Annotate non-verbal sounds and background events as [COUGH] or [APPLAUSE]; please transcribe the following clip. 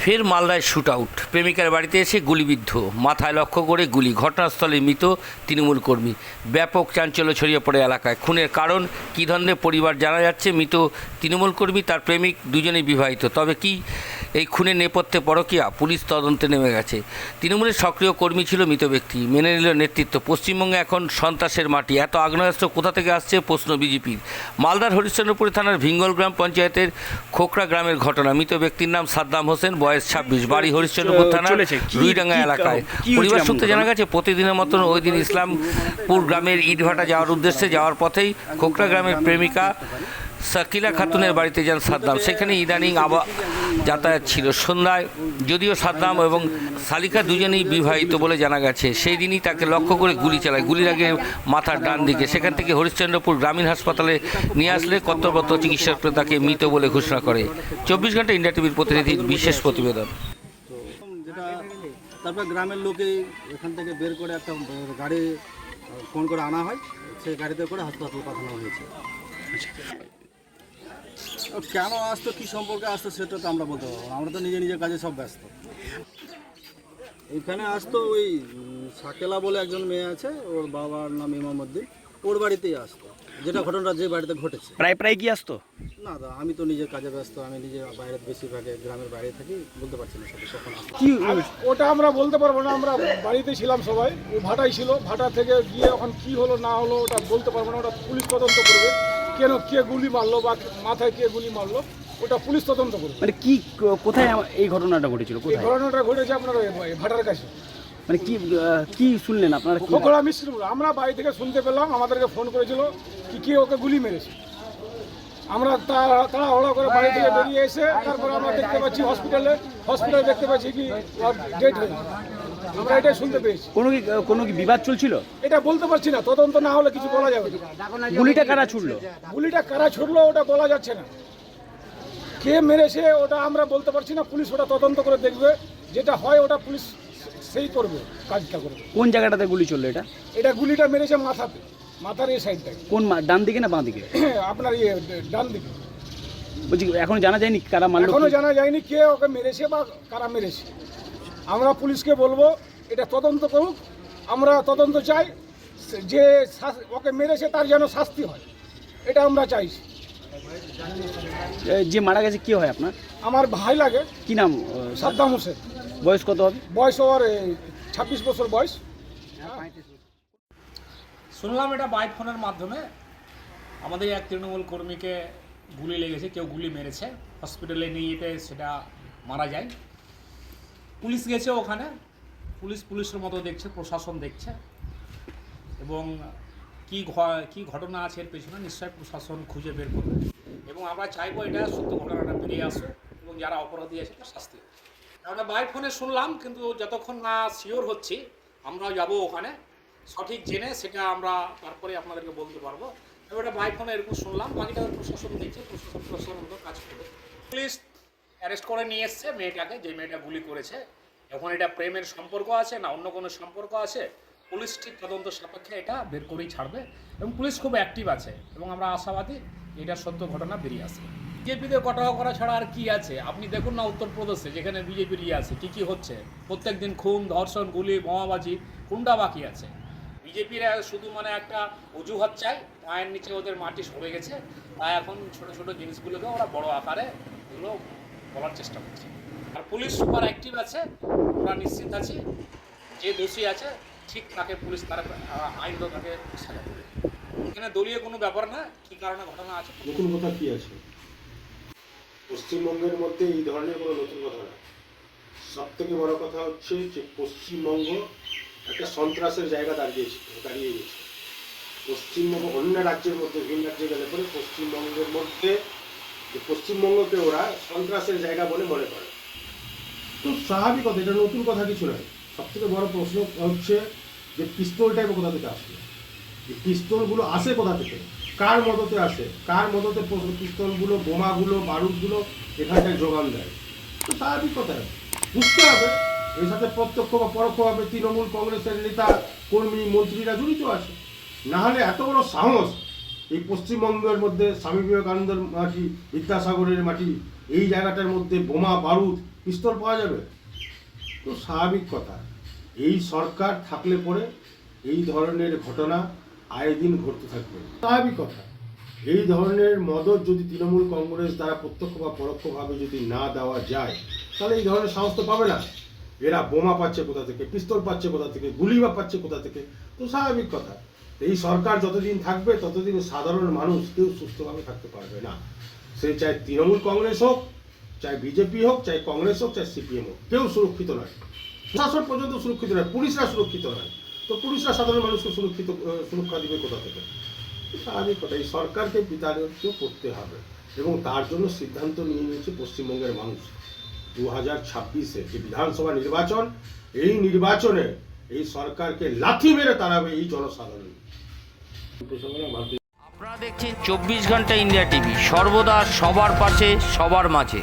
ফের মালদায় shoot out প্রেমিকার বাড়িতে এসে গুলিবিদ্ধ। মাথায় লক্ষ্য করে গুলি। ঘটনাস্থলে মৃত তৃণমূল কর্মী। ব্যাপক চাঞ্চল্য ছড়িয়ে পড়ে এলাকায়। খুনের কারণ, কী ধরনের পরিবার জানা যাচ্ছে? মৃত তৃণমূল কর্মী, তার প্রেমিক, দুজনেই বিবাহিত। তবে কি এই খুনের নেপথ্যে পরকিয়া পুলিশ তদন্তে নেমে গেছে। তৃণমূলের সক্রিয় কর্মী ছিল মৃত ব্যক্তি। মেনে নিল নেতৃত্ব। পশ্চিমবঙ্গে এখন সন্ত্রাসের মাটি। এত আগ্নেয়াস্ত্র কোথা থেকে আসছে প্রশ্ন বিজেপির। মালদার হরিশ্চন্দ্রপুর থানার ভিঙ্গল গ্রাম পঞ্চায়েতের খোকরা গ্রামের ঘটনা। মৃত ব্যক্তির নাম সাদ্দাম হোসেন বয়স ছাব্বিশ। বাড়ি হরিশ্চন্দ্রপুর থানার রুইডাঙ্গা এলাকায়। পরিবার সূত্রে জানা গেছে প্রতিদিনের মতন ওই দিন ইসলামপুর গ্রামের ইটভাটা যাওয়ার উদ্দেশ্যে যাওয়ার পথেই খোকরা গ্রামের প্রেমিকা সাকিলা খাতুনের বাড়িতে যান সাদ্দাম। সেখানে ইদানিং আবার যাতায়াত ছিল। সন্ধ্যায় যদিও সাদ্দাম এবং সালিকা দুজনেই বিবাহিত বলে জানা গেছে, সেই দিনই তাকে লক্ষ্য করে গুলি চালায়। গুলি লাগে মাথার ডান দিকে, সেখান থেকে হরিশ্চন্দ্রপুর গ্রামীণ হাসপাতালে নিয়ে আসলে কর্তব্যরত চিকিৎসকরা তাকে মৃত বলে ঘোষণা করে। চব্বিশ ঘণ্টা ইন্ডিয়া টিভির প্রতিনিধির বিশেষ প্রতিবেদন। তারপর গ্রামের লোকে এখান থেকে বের করে একটা গাড়ি ফোন করে আনা হয়। সেই গাড়িতে করে হাসপাতালে পাঠানো হয়েছে। কেন আসতো কি সম্পর্কে আসতো সেটা তো আমরা বলতে পারব না। আমরা তো নিজে নিজের কাজে সব ব্যস্ত। এখানে আসতো ওই সাকেলা বলে একজন মেয়ে আছে ওর বাবার নাম ইমামুদ্দিন। ওর বাড়িতেই আসতো। যেটা ঘটনাটা যে বাড়িতে ঘটেছে। প্রায় প্রায় কি আসতো? না দা আমি তো নিজের কাজে ব্যস্ত আমি নিজে বাইরে বেশিরভাগে গ্রামের বাইরে থাকি বলতে পারছি না সেটা কখন আসতো। কি ওটা আমরা বলতে পারব না আমরা বাড়িতে ছিলাম সবাই। ও ভাটাই ছিল ভাটা থেকে গিয়ে এখন কি হলো না হলো ওটা বলতে পারব না ওটা পুলিশ তদন্ত করবে। কেন কে গুলি মারলো বা মাথায় কে গুলি মারলো ওটা পুলিশ তদন্ত করবে। মানে কি কোথায় এই ঘটনাটা ঘটেছিল এই কোথায়? ঘটনাটা ঘটেছে আপনার ভাটার কাছে। মানে কি কি শুনলেন আপনারা কি? খোকড়া মিশ্রপুর আমরা বাড়ি থেকে শুনতে পেলাম আমাদেরকে ফোন করেছিল কি কে ওকে গুলি মেরেছে। আমরা তাড়াহুড়ো করে বাড়ি থেকে বেরিয়ে এসে তারপরে আমরা দেখতে পাচ্ছি হসপিটালে হসপিটালে দেখতে পাচ্ছি কি ডেট হয়ে। আমরা এটাই শুনতে পেয়েছি। কোনো কি কোনো কি বিবাদ চলছিল? এটা বলতে পারছি না তদন্ত না হলে কিছু বলা যাবে না। গুলিটা কারা ছুড়লো? গুলিটা কারা ছুটলো ওটা বলা যাচ্ছে না। কে মেরেছে ওটা আমরা বলতে পারছি না পুলিশ ওটা তদন্ত করে দেখবে। যেটা হয় ওটা পুলিশ সেই করবে কাজটা করবে। কোন জায়গাটাতে গুলি চলল এটা? এটা গুলিটা মেরেছে মাথাতে মাথার এই সাইডটায়। কোন মা- ডান দিকে না বাঁ দিকে? [COUGHS] আপনার ইয়ে ডান দিকে। বলছি এখন জানা যায়নি কারা মারলো এখনও জানা যায়নি কে ওকে মেরেছে বা কারা মেরেছে। আমরা পুলিশকে বলব এটা তদন্ত করুক আমরা তদন্ত চাই যে শাস- ওকে মেরেছে তার যেন শাস্তি হয়। এটা আমরা চাইছি। যে মারা গেছে কি হয় আপনার? আমার ভাই লাগে। কি নাম সাদ্দাম হোসেন। বয়স কত হবে? বয়স ওর ছাব্বিশ বছর বয়স। শুনলাম এটা বাইক ফোনের মাধ্যমে। আমাদের এক তৃণমূল কর্মীকে গুলি লেগেছে কেউ গুলি মেরেছে। হসপিটালে নিয়ে যেতে সেটা মারা যায়। পুলিশ গেছে ওখানে। পুলিশ পুলিশের মতো দেখছে, প্রশাসন দেখছে। এবং কি কি ঘটনা আছে এর পেছনে নিশ্চয়ই প্রশাসন খুঁজে বের করবে। এবং আমরা চাইব এটা সত্য ঘটনাটা বেরিয়ে আসুক এবং যারা অপরাধী আছে তার শাস্তি। আমরা বাই ফোনে শুনলাম, কিন্তু যতক্ষণ না শিওর হচ্ছি, আমরাও যাব ওখানে। সঠিক জেনে সেটা আমরা তারপরে আপনাদেরকে বলতে পারব। এবার বাই ফোনে এরকম শুনলাম, বাকিটা প্রশাসন দেখছে, প্রশাসন প্রশাসন কাজ করবে। পুলিশ অ্যারেস্ট করে নিয়ে এসছে মেয়েটাকে, যে মেয়েটা গুলি করেছে। এখন এটা প্রেমের সম্পর্ক আছে না অন্য কোনো সম্পর্ক আছে, পুলিশ ঠিক তদন্ত সাপেক্ষে এটা বের করেই ছাড়বে এবং পুলিশ খুব অ্যাক্টিভ আছে এবং আমরা আশাবাদী এটা সত্য ঘটনা বেরিয়ে আসে বিজেপিতে কটাকা করা ছাড়া আর কি আছে? আপনি দেখুন না উত্তরপ্রদেশে যেখানে বিজেপির ইয়ে আছে, কী কী হচ্ছে? প্রত্যেক দিন খুন, ধর্ষণ, গুলি, বোমাবাজি, কোনটা বাকি আছে? বিজেপির শুধু মানে একটা অজুহাত চাই পায়ের নিচে ওদের মাটি সরে গেছে, তাই এখন ছোট ছোট জিনিসগুলোকে ওরা বড় আকারে এগুলো বলার চেষ্টা করছে। আর পুলিশ সুপার অ্যাক্টিভ আছে আমরা নিশ্চিত আছি যে দোষী আছে ঠিক তাকে পুলিশ তার আহ, আইন তো তাকে সাজা দেবে। এখানে দলীয় কোনো ব্যাপার না কী কারণে ঘটনা আছে? নতুন কথা কি আছে? পশ্চিমবঙ্গের মধ্যে এই ধরনের কোনো নতুন কথা না। সব থেকে বড় কথা হচ্ছে যে পশ্চিমবঙ্গ একটা সন্ত্রাসের জায়গা দাঁড়িয়েছে দাঁড়িয়ে গেছে। পশ্চিমবঙ্গ অন্য রাজ্যের মধ্যে ভিন রাজ্যে গেলে পরে পশ্চিমবঙ্গের মধ্যে যে পশ্চিমবঙ্গকে ওরা সন্ত্রাসের জায়গা বলে মনে করে। তো স্বাভাবিক কথা, এটা নতুন কথা কিছু নয়। সব থেকে বড় প্রশ্ন হচ্ছে যে পিস্তলটাই বা কোথা থেকে আসবে যে পিস্তলগুলো আসে কোথা থেকে? কার মদতে আসে? কার মদতে পিস্তলগুলো, বোমাগুলো, বারুদগুলো এখানটায় যোগান দেয়? তো স্বাভাবিক কথা। বুঝতে হবে, এর সাথে প্রত্যক্ষ বা পরোক্ষভাবে তৃণমূল কংগ্রেসের নেতা, কর্মী, মন্ত্রীরা জড়িত আছে। না হলে এত বড় সাহস এই পশ্চিমবঙ্গের মধ্যে স্বামী বিবেকানন্দের মাটি, বিদ্যাসাগরের মাটি, এই জায়গাটার মধ্যে বোমা, বারুদ পিস্তল পাওয়া যাবে? তো স্বাভাবিক কথা। এই সরকার থাকলে পরে এই ধরনের ঘটনা আয়ে দিন ঘটতে থাকবে। স্বাভাবিক কথা। এই ধরনের মদত যদি তৃণমূল কংগ্রেস দ্বারা প্রত্যক্ষ বা পরোক্ষভাবে যদি না দেওয়া যায়, তাহলে এই ধরনের সাহস তো পাবে না। এরা বোমা পাচ্ছে কোথা থেকে, পিস্তল পাচ্ছে কোথা থেকে গুলি বা পাচ্ছে কোথা থেকে? তো স্বাভাবিক কথা। এই সরকার যতদিন থাকবে, ততদিন সাধারণ মানুষ কেউ সুস্থভাবে থাকতে পারবে না। সে চাই তৃণমূল কংগ্রেস হোক চাই বিজেপি হোক, চাই কংগ্রেস হোক, চাই সিপিএম হোক, কেউ সুরক্ষিত নয়। প্রশাসন পর্যন্ত সুরক্ষিত নয়, পুলিশরা সুরক্ষিত নয়। তো পুলিশরা সাধারণ মানুষকে সুরক্ষিত সুরক্ষা দিবে কোথা থেকে? স্বাভাবিক কথা, এই সরকারকে বিতাড়িত করতে হবে এবং তার জন্য সিদ্ধান্ত নিয়ে নিয়েছে পশ্চিমবঙ্গের মানুষ। দু হাজার ছাব্বিশে যে বিধানসভা নির্বাচন, এই নির্বাচনে এই সরকারকে লাথি মেরে তাড়াবে এই জনসাধারণ। আপনারা দেখছেন চব্বিশ ঘণ্টা ইন্ডিয়া টিভি, সর্বদা সবার পাশে, সবার মাঝে।